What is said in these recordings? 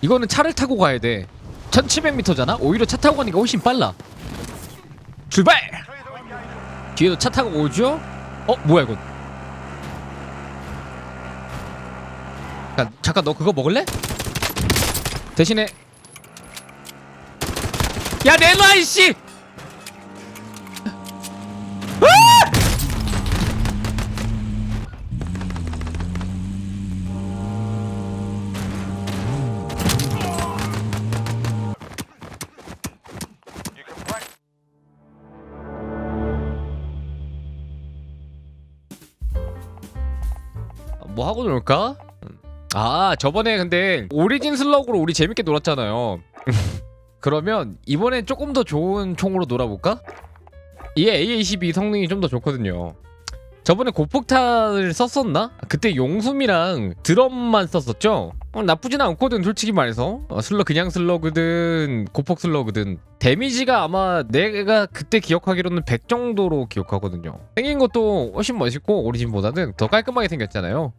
이거는 차를 타고 가야 돼 1700m잖아? 오히려 차 타고 가니까 훨씬 빨라 출발! 뒤에도 차 타고 오죠? 어? 뭐야 이건 잠깐, 잠깐 너 그거 먹을래? 대신에 야 내놔 이씨! 하고 놀까? 아 저번에 근데 오리진 슬럭으로 우리 재밌게 놀았잖아요 그러면 이번엔 조금 더 좋은 총으로 놀아볼까? 이게 A22 성능이 좀 더 좋거든요 저번에 고폭탄을 썼었나? 그때 용숨이랑 드럼만 썼었죠? 어, 나쁘진 않거든 솔직히 말해서 어, 슬러 그냥 슬러그든 고폭 슬러그든 데미지가 아마 내가 그때 기억하기로는 100 정도로 기억하거든요 생긴 것도 훨씬 멋있고 오리진보다는 더 깔끔하게 생겼잖아요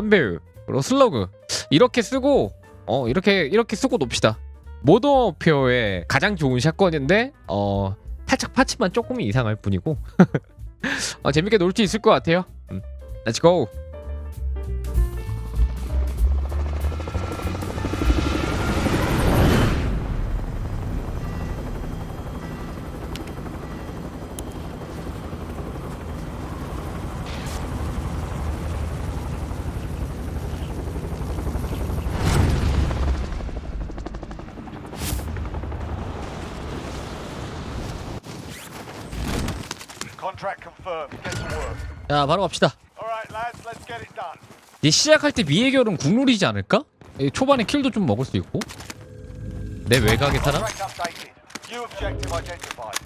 3배율 그리고 슬러그 이렇게 쓰고 어 이렇게 이렇게 쓰고 놉시다. 모더페어의 가장 좋은 샷건인데 어 살짝 파츠만 조금 이상할 뿐이고. 어, 재밌게 놀 수 있을 것 같아요. 음. Let's go Contract confirmed. Get to work. 자 바로 갑시다 All right, lads, let's get it done. 이제 시작할 때 미해결은 국룰이지 않을까? 이 초반에 킬도 좀 먹을 수 있고 내 외곽에 사람? Contract updated. New objective identified.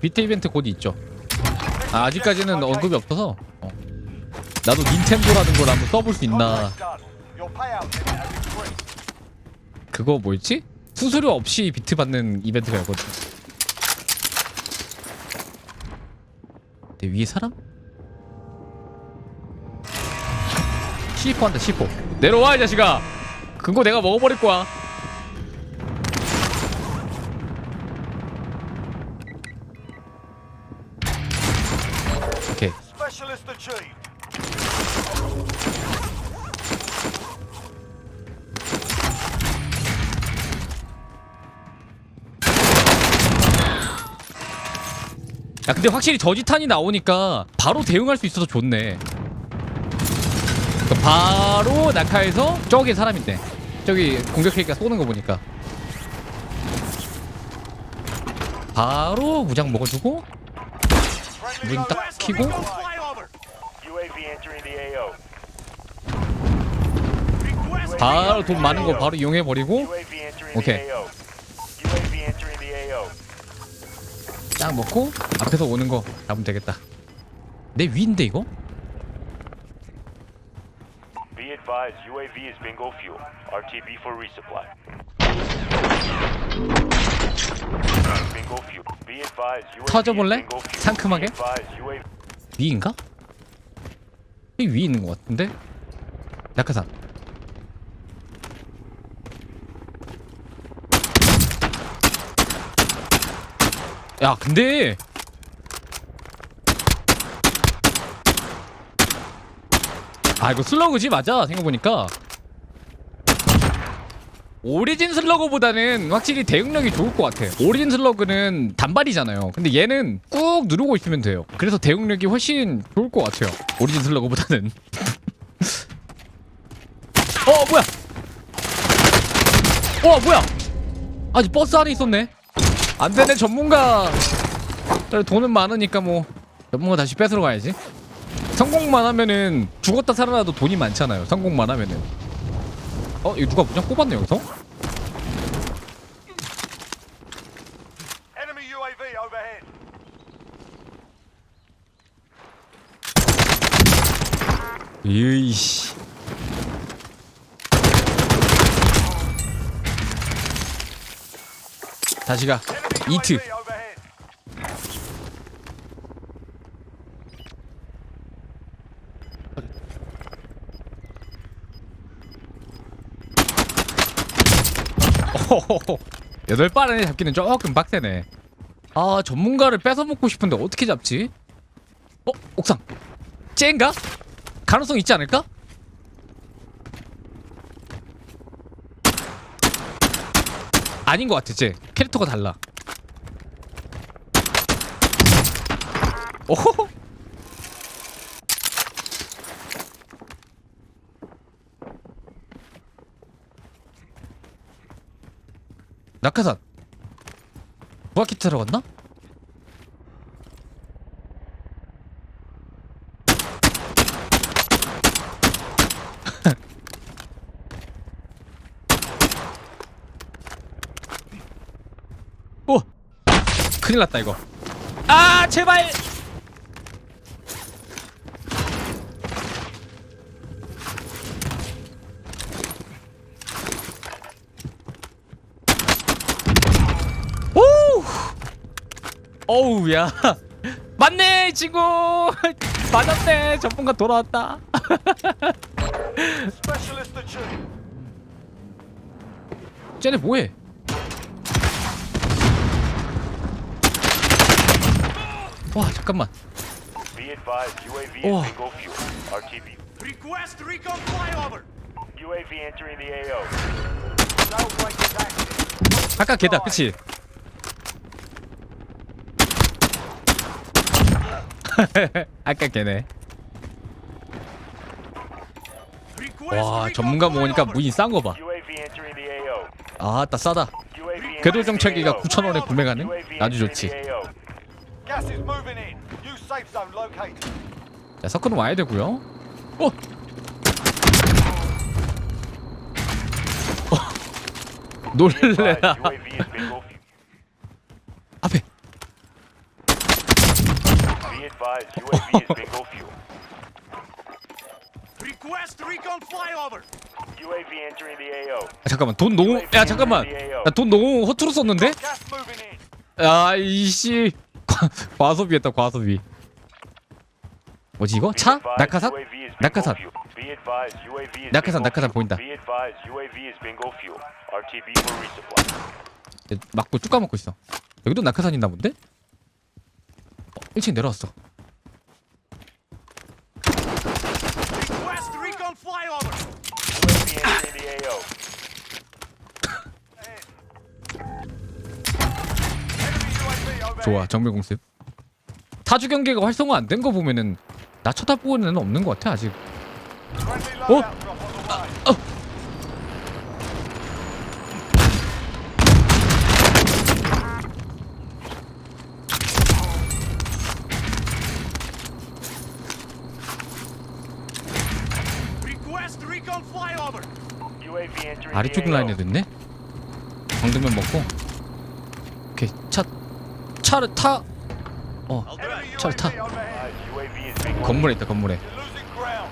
비트 이벤트 곧 있죠 아, 아직까지는 언급이 없어서 어. 나도 닌텐도라는 걸 한번 써볼 수 있나. 그거 뭐였지? 수수료 없이 비트 받는 이벤트가 있거든 내 위에 사람? C4 한다 C4 내려와 이 자식아 그거 내가 먹어버릴 거야 오케이 야 근데 확실히 저지탄이 나오니까 바로 대응할 수 있어서 좋네. 그러니까 바로 낙하해서 저기 사람 있네 저기 공격하니까 쏘는 거 보니까. 바로 무장 먹어주고 문 딱 키고. 바로 돈 많은 거 바로 이용해버리고. 오케이. 딱 먹고 앞에서 오는 거 잡으면 되겠다 내 위인데 이거? Be advised, UAV is bingo fuel. RTB for resupply. Bingo fuel. Be advised, UAV 터져볼래? is bingo fuel. 상큼하게? Be advised, UAV 위인가? 이위 있는 것 같은데? 낙하산 야 근데 아 이거 슬러그지? 맞아 생각해보니까. 오리진 슬러그보다는 확실히 대응력이 좋을 것 같아. 오리진 슬러그는 단발이잖아요. 근데 얘는 꾹 누르고 있으면 돼요. 그래서 대응력이 훨씬 좋을 것 같아요. 오리진 슬러그보다는. 어 뭐야? 어 뭐야? 아직 버스 안에 있었네 안 되네 전문가 그래, 돈은 많으니까 뭐. 전문가 다시 뺏으러 가야지. 성공만 하면은 죽었다 살아나도 돈이 많잖아요 성공만 하면은. 어 이거 누가 그냥 뽑았네 여기서? Enemy UAV overhead. 이씨. 다시 가 이트 여덟 발 안에 잡기는 조금 빡세네 아 전문가를 뺏어먹고 싶은데 어떻게 잡지? 어? 옥상 쨍가? 가능성 있지 않을까? 아닌 것 같아 쟤 캐릭터가 달라 오호 낙하산. 부하키트 들어갔나? 오! 큰일 났다 이거. 아 제발 오 어우 야 맞네 친구 맞았네 전문가 돌아왔다. 쟤네 뭐해 와 잠깐만 Be advised, UAV Oh. is bingo fuel. RTB. Request recon flyover. UAV entering the AO. Outbreak is active. 아까 걔다 그치 아까 걔네 와 전문가 모으니까. 문이 싼 거봐 the AO. 아따 싸다 궤도 정찰기가 AO. 9,000원에 구매 가능? 아주 좋지. 자 서클은 와야 되고요 어! 어! 놀래라 advised, UAV is bingo fuel. 앞에 Be advised, UAV is bingo fuel. Request recon flyover. UAV entering the AO. 아, 잠깐만 돈 너무 야 잠깐만 야, 돈 너무 허투루 썼는데? Gas moving in. 아 이씨 과, 과소비했다 과소비 뭐지 이거? Be 차? 낙하산? 낙하산 fuel. Be advised, UAV is 낙하산, 낙하산. 보인다. Be advised, UAV is bingo fuel. RTB for resupply. 얘 맞고 쭉 까먹고 있어 여기도 낙하산 있나 본데? 어, 1층 내려왔어 Request recon flyover. UAV entering the AO. Enemy UAV overhead. 좋아 정밀 공습 타주 경계가 활성화 안 된 거 보면은 나 쳐다보는 애는 없는 것 같아 아직 Oh. UAV entering 아래쪽. 라인에 됐네 방금면 먹고 차를 타 어. 차를 타 건물에 있다 건물에 You're losing ground.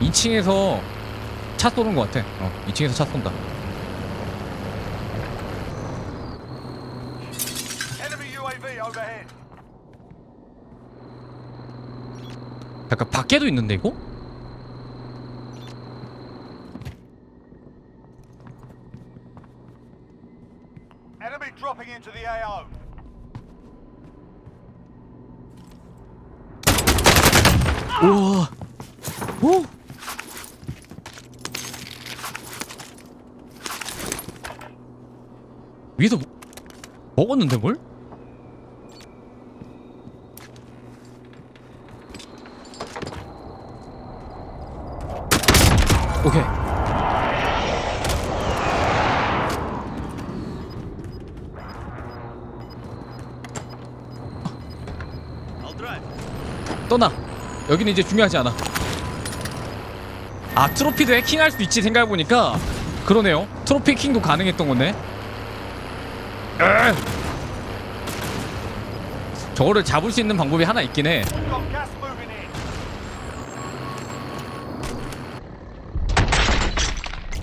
2층에서 차 쏘는 것 같아 어 2층에서 차 쏜다. 약간 밖에도 있는데 이거? Enemy dropping into the AO. 우와 오 위에서 뭐- 먹었는데 뭘? 오케이. 떠나 여기는 이제 중요하지 않아 아 트로피도 해킹할 수 있지 생각해보니까 그러네요 트로피 해킹도 가능했던 으! 저거를 잡을 수 있는 방법이 하나 있긴 해.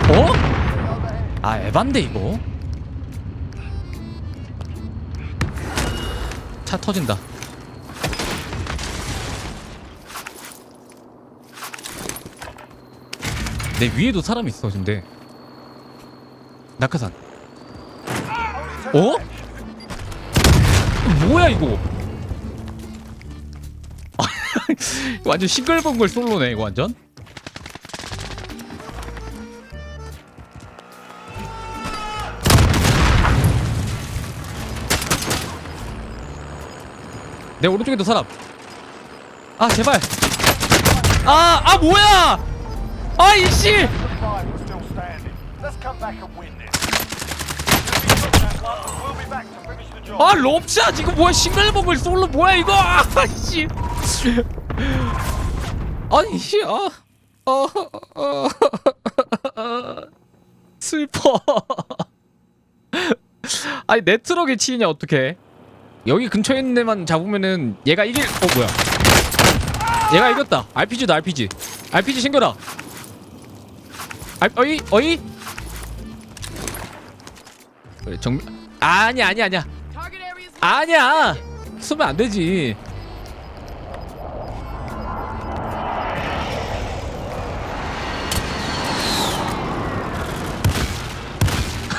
어? 아 에반데 이거 차 터진다 내 위에도 사람 있어 근데. 낙하산. 어? 뭐야 이거? 완전 싱글벙글 솔로네 이거 완전? 내 오른쪽에도 사람. 아 제발. 아아 뭐야 아 이씨 Five are still standing. Let's come back and win this. We'll be back to finish the job. 아 럽샤 지금 뭐야 싱글벙글 솔로 뭐야 이거 아씨 아니 아, 아, 아, 슬퍼 아니 내 트럭에 치이냐 어떡해 여기 근처에 있는 애만 잡으면은 얘가 이길 어 뭐야 얘가 이겼다 RPG다 RPG RPG 챙겨라 알 어이 어이? 정 아니야 아니야 아니야. 아니야. 쏘면 안 되지.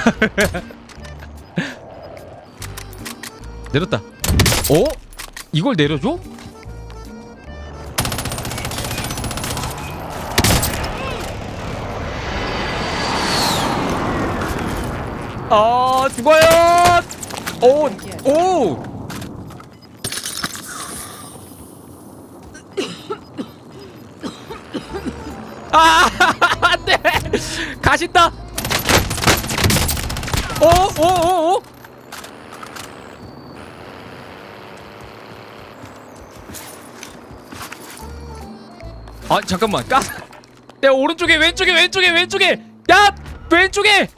내렸다. 어? 이걸 내려줘? 아 죽어요 오 오! 아, 안 돼! 가신다! 오, 오, 오, 오! 아, 잠깐만. 까! 내 오른쪽에, 왼쪽에, 왼쪽에, 왼쪽에! 야! 왼쪽에!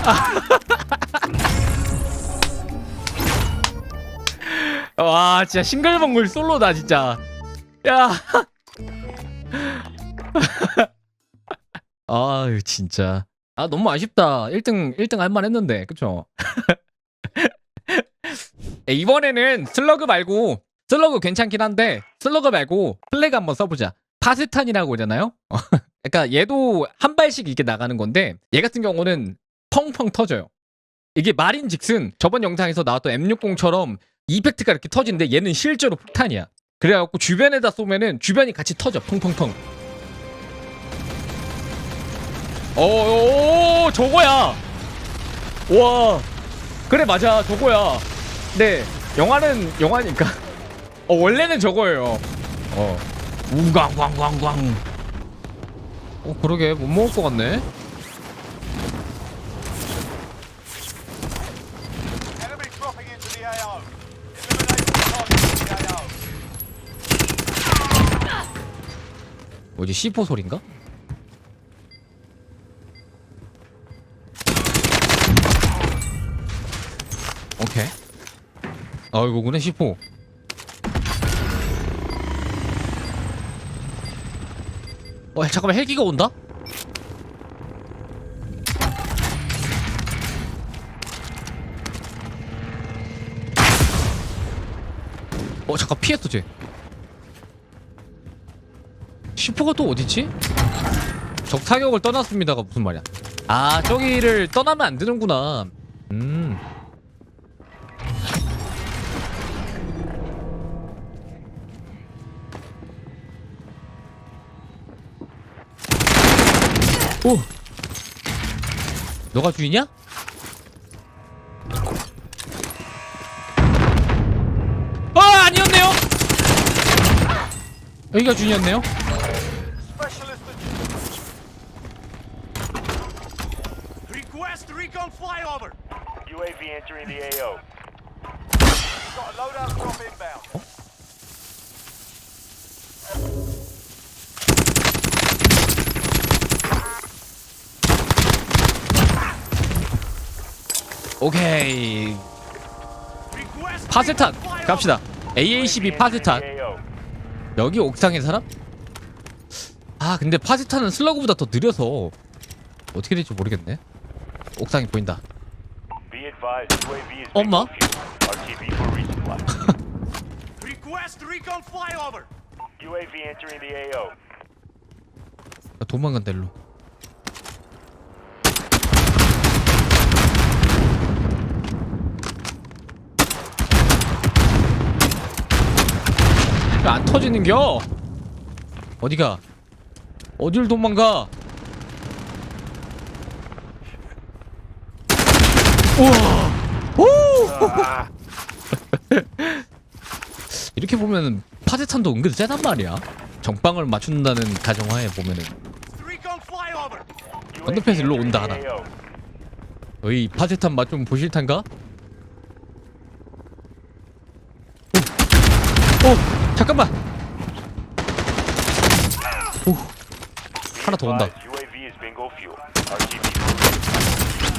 와 진짜 싱글벙글 솔로다 진짜. 야. 아유 진짜. 아 너무 아쉽다. 1등 1등 할만 했는데 그쵸? 야, 이번에는 슬러그 말고 슬러그 괜찮긴 한데 슬러그 말고 플래그 한번 써보자. 파스탄이라고 오잖아요? 그러니까 얘도 한 발씩 이렇게 나가는 건데 얘 같은 경우는 펑펑 터져요 이게 말인즉슨 저번 영상에서 나왔던 M60처럼 이펙트가 이렇게 터지는데 얘는 실제로 폭탄이야. 그래갖고 주변에다 쏘면은 주변이 같이 터져 펑펑펑. 어, 저거야. 와, 그래 맞아 저거야. 네, 영화는 영화니까. 어 원래는 저거예요. 어, 우광광광광. 어 그러게 못 먹을 것 같네. Enemy dropping into the AO. Eliminate all targets in the AO. 뭐지 C4 소린가? 오케이 아 이거구나 C4 어 잠깐만 헬기가 온다? 어 잠깐 피했어 쟤 슈퍼가 또 어디지? 적 사격을 떠났습니다가 무슨 말이야? 아 저기를 떠나면 안 되는구나. 음. 오. 너가 주인이야? 아 아니었네요. 여기가 주인이었네요. Specialist Request recon flyover. Entering the AO. Got a loadout drop inbound. 오케이. 파세탄. 갑시다. AACB 파세탄. 여기 옥상에 사람? 아 근데 파세탄은 슬러그보다 더 느려서 어떻게 될지 모르겠네. 옥상이 보인다. 엄마? 나 도망간 대로. 안 터지는겨? 어디가? 어딜 도망가? 우와! 오! 이렇게 보면은 파데탄도 은근 세단 말이야. 정빵을 맞춘다는 가정하에 보면은. 건너편에서 일로 온다 하나. 어이 파데탄 맛 좀 보실? 오, 오 잠깐만. 오 하나 더 온다. Advise, UAV is bingo fuel. RTB for Request recon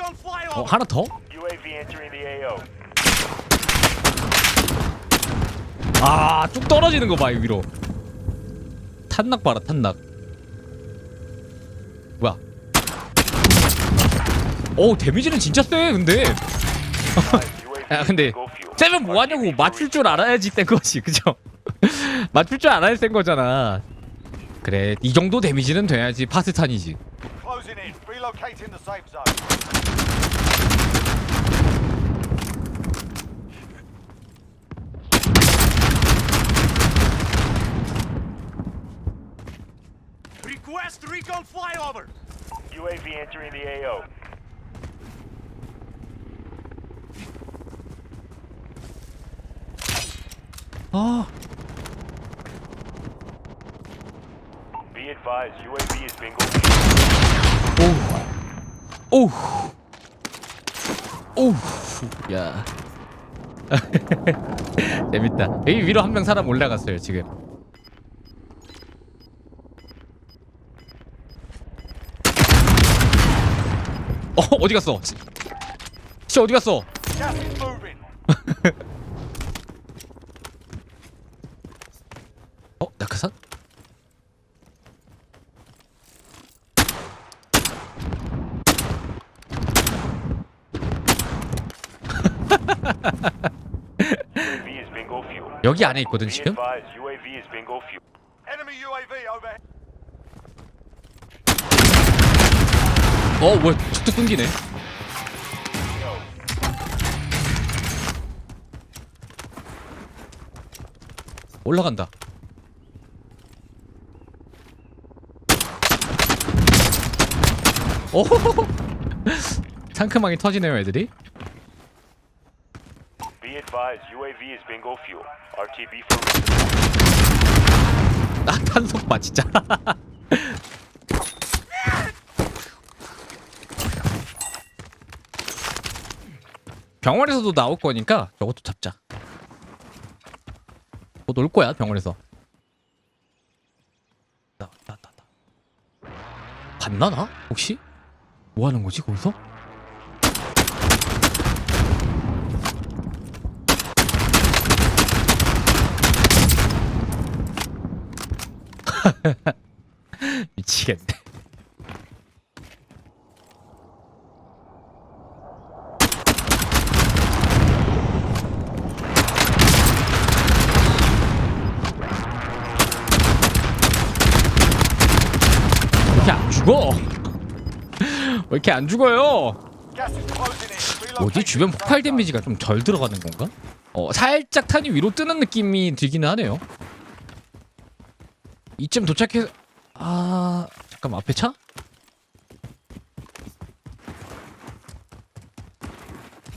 어 flyover. 하나 더? UAV entering the AO. 아쭉 떨어지는 거 봐 위로. 탄낙 봐라 탄낙. 뭐야? 오 데미지는 진짜 세 근데. 야 근데. 쟤면 뭐하냐고 맞출 줄 알아야지 뗀 거지 그죠? 맞출 줄 알아야 뗀 거잖아 그래 이 정도 데미지는 돼야지 파스탄이지 Closing in. Relocating the safe zone. Request recon flyover. UAV entering the AO. 아 Be advised, UAV is bingo. Fuel. 오우 오우 야 재밌다. 여기 위로 한 명 사람 올라갔어요 지금. 어 어디 갔어? 씨, 씨 어디 갔어 is moving. 어 낙하산 UAV is bingo fuel. 여기 안에 있거든 지금. 어 뭐야 툭툭 끊기네 올라간다 오 상큼하게 터지네요 애들이 advised, UAV is bingo fuel. RTB for 아 탄속 봐 진짜 병원에서도 나올 거니까 저것도 잡자 곧 올 거야 병원에서 나, 나, 나, 나. 봤나 나? 혹시? 뭐 하는 거지 거기서? 미치겠네 왜 이렇게 안 죽어? 왜 이렇게 안 죽어요? 뭐지 주변 폭발. 데미지가 좀 덜 들어가는 건가? 어 살짝 탄이 위로 뜨는 느낌이 들기는 하네요. 이쯤 도착해서 아 잠깐 앞에 차?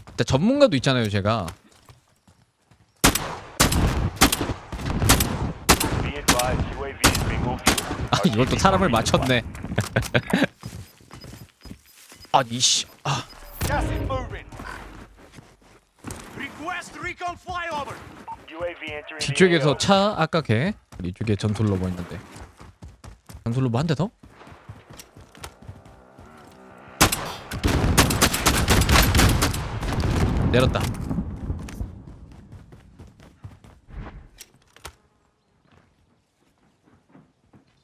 일단 전문가도 있잖아요 제가. 아 이걸 또 사람을 맞췄네. 아니 씨. 아 뒤쪽에서. 차 아까 걔 이쪽에 전술 로버 있는데 전술 로버 한대 더? 내렸다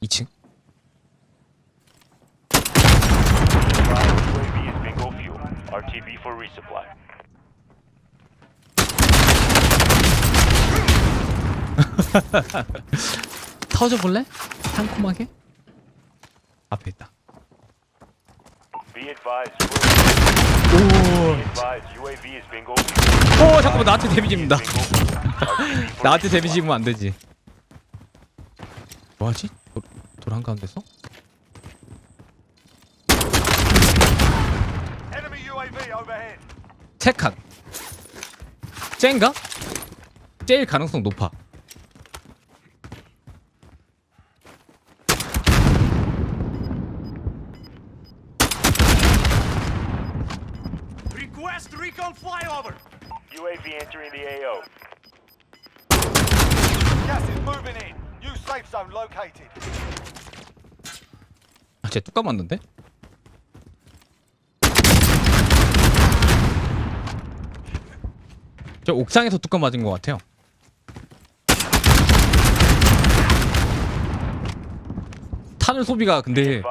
2층 Advised, UAV is bingo fuel. RTB for resupply. 터져 볼래? 상콤하게? 앞에 있다 오. 오 잠깐만 나한테 데미지 for 나한테. 데미지 입으면 안 되지 뭐하지? 돌, 돌 한가운데서? 세칸 쟤인가? 쟤일 가능성 높아 Request recon flyover. UAV entering the AO. Gas is moving in. New safe zone located. 아, 쟤뚝 감았는데? 저 옥상에서 뚜껑 맞은 것 같아요. 탄을 소비가 근데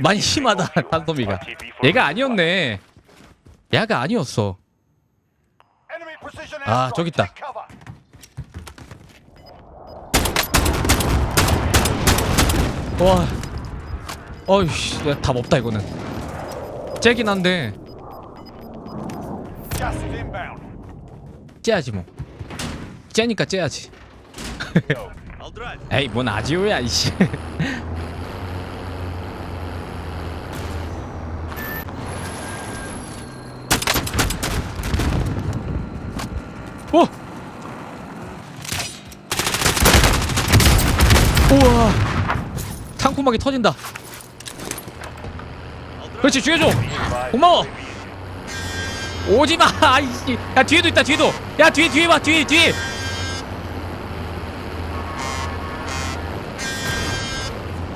많이 심하다. 탄 소비가. 얘가. 아니었네. 얘가 아니었어. 아. 저기 있다. 와, 어이씨, 답 없다 이거는. 째긴 한데. 째야지 뭐. 째니까 째야지. 에이 뭔 아지오야 이씨. 오! 우와! 상콤하게 터진다. 그렇지 죽여줘. 고마워. UAV is 오지 마. 아이씨. 야 뒤에도 있다 뒤에도. 야 뒤에 뒤에 봐 뒤에 뒤에.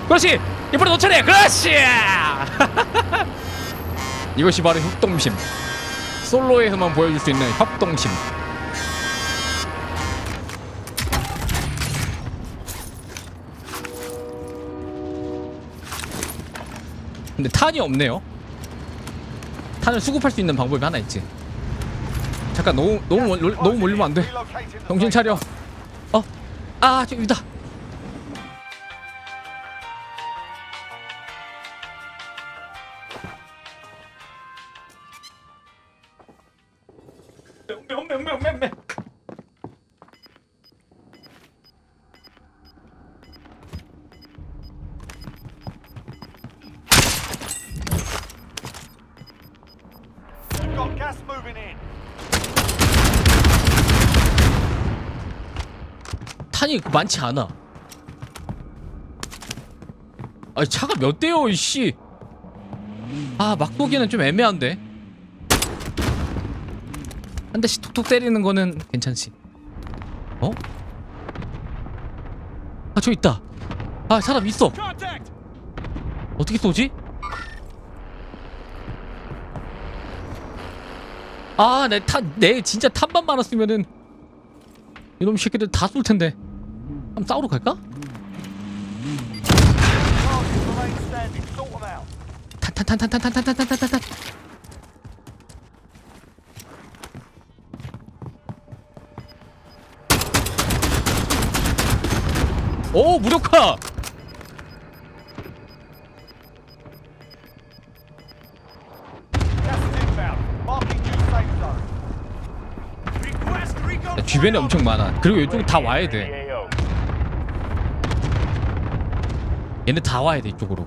그렇지. 이번에 너 차례. 그렇지. 이것이 바로 협동심. 솔로에서만 보여줄 수 있는 협동심. 근데 탄이 없네요. 탄을 수급할 수 있는 방법이 하나 있지. 잠깐 너무 너무 멀, 너무 몰리면 안 돼. Relocating the 정신 차려. 어, 아 저기다. 탄이 많지 않아. 아 차가 몇 대요 이씨. 아 막도기는 좀 애매한데. 한 대씩 톡톡 때리는 거는 괜찮지. 어? 아 저 있다. 아 사람 있어. 어떻게 쏘지? 아, 내 탄, 내 진짜 탄만 많았으면은 이놈 새끼들 다 쏠 텐데. 한번 싸우러 갈까? 탄탄탄탄탄탄탄탄탄탄탄. 오 무력화. 주변에 엄청 많아. 그리고 이쪽 다 와야 돼. 얘네 다 와야 돼 이쪽으로.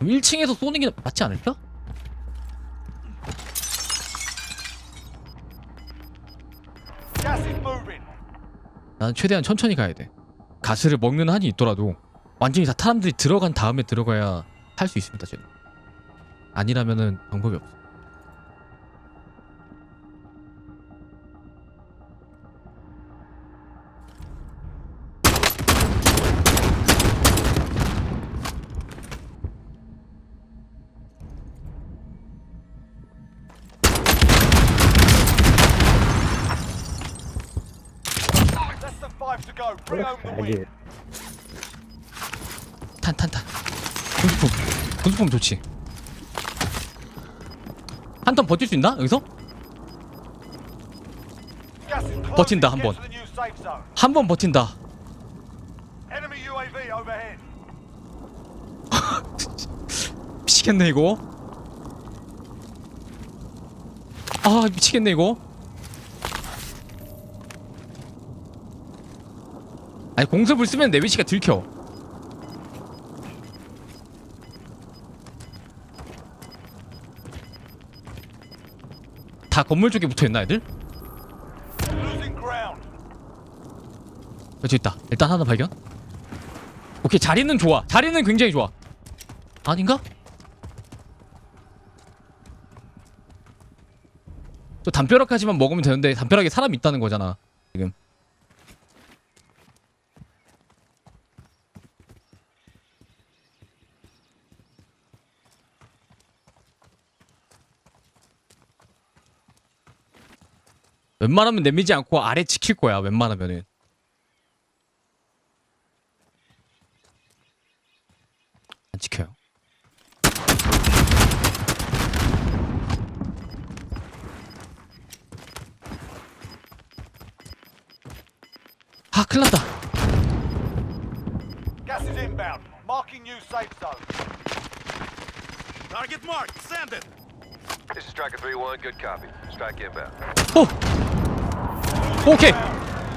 1층에서 쏘는 게 맞지 않을까? 나는 최대한 천천히 가야 돼. 가스를 먹는 한이 있더라도 완전히 다 사람들이 들어간 다음에 들어가야 할 수 있습니다. 저는. 아니라면은 방법이 없어. Go. Bring home the win. 탄탄 탄. 군수품. 군수품 좋지. 한 턴 버틸 수 있나? 여기서? Gas is closing. 버틴다, 한 Get 번. to the new safe zone. 한 번 버틴다. Enemy UAV overhead. 미치겠네 이거. 아 미치겠네 이거. 아니 공습을 쓰면 내 위치가 들켜. 다 건물 쪽에 붙어 있나 애들? 여기 있다. 일단 하나 발견. 오케이 자리는 좋아. 자리는 굉장히 좋아. 아닌가? 또 담벼락까지만 먹으면 되는데 담벼락에 사람 있다는 거잖아. 지금. 웬만하면 내미지 않고 아래 지킬 거야. 웬만하면은. 안 지켜요. 아, 큰일 났다. Gas is inbound. Marking new safe zone. Target marked. Send it. This is Striker 3-1, good copy. Strike inbound. 오! 오케이.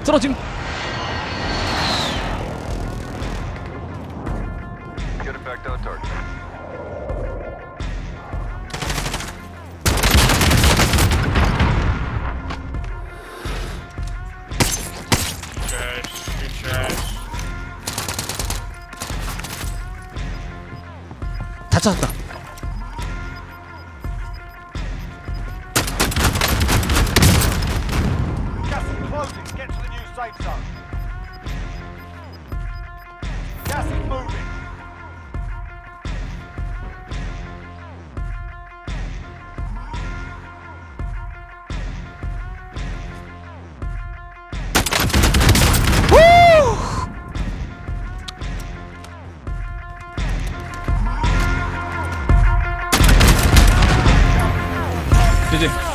쓰러짐. 이